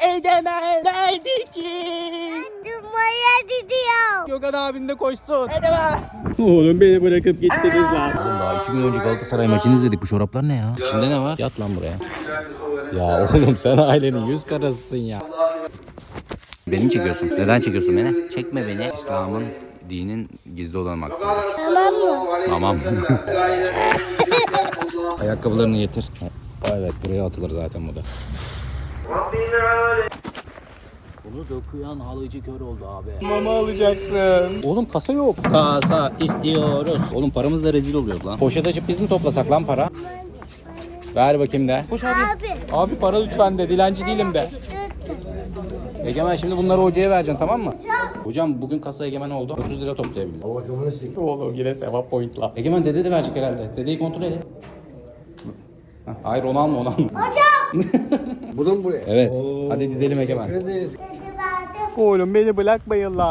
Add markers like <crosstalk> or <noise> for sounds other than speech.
Egemen Neredesin? Dumaya gidiyor. Gökhan abin de koşsun. Egemen. Oğlum beni bırakıp gittiniz lan. Oğlum daha iki gün önce Galatasaray maçını izledik. Bu çoraplar ne ya? İçinde ne var? Yat lan buraya. Ya oğlum sen ailenin yüz karasısın ya. Beni mi çekiyorsun? Neden çekiyorsun beni? Çekme beni. İslam'ın dinin gizli olan hakkıdır. Tamam mı? Tamam. <laughs> Ayakkabılarını getir. Evet buraya atılır zaten bu da. Bunu dokuyan halıcı kör oldu abi. Mama alacaksın. Oğlum kasa yok. Kasa istiyoruz. Oğlum paramız da rezil oluyor lan. Poşet açıp biz mi toplasak lan para? Ver bakayım de. Koş abi. Abi. Abi para lütfen de. Dilenci değilim de. Egemen şimdi bunları hocaya vereceksin tamam mı? Hocam bugün kasa egemen oldu. 30 lira toplayabildim. Oğlum yine sevap pointla. Egemen dede de verecek herhalde. Dedeyi kontrol et. Hah, Hayır onu alma onu alma. <laughs> Buradan buraya. Evet. Hadi gidelim Egemen. Oğlum beni bırakmayın lan.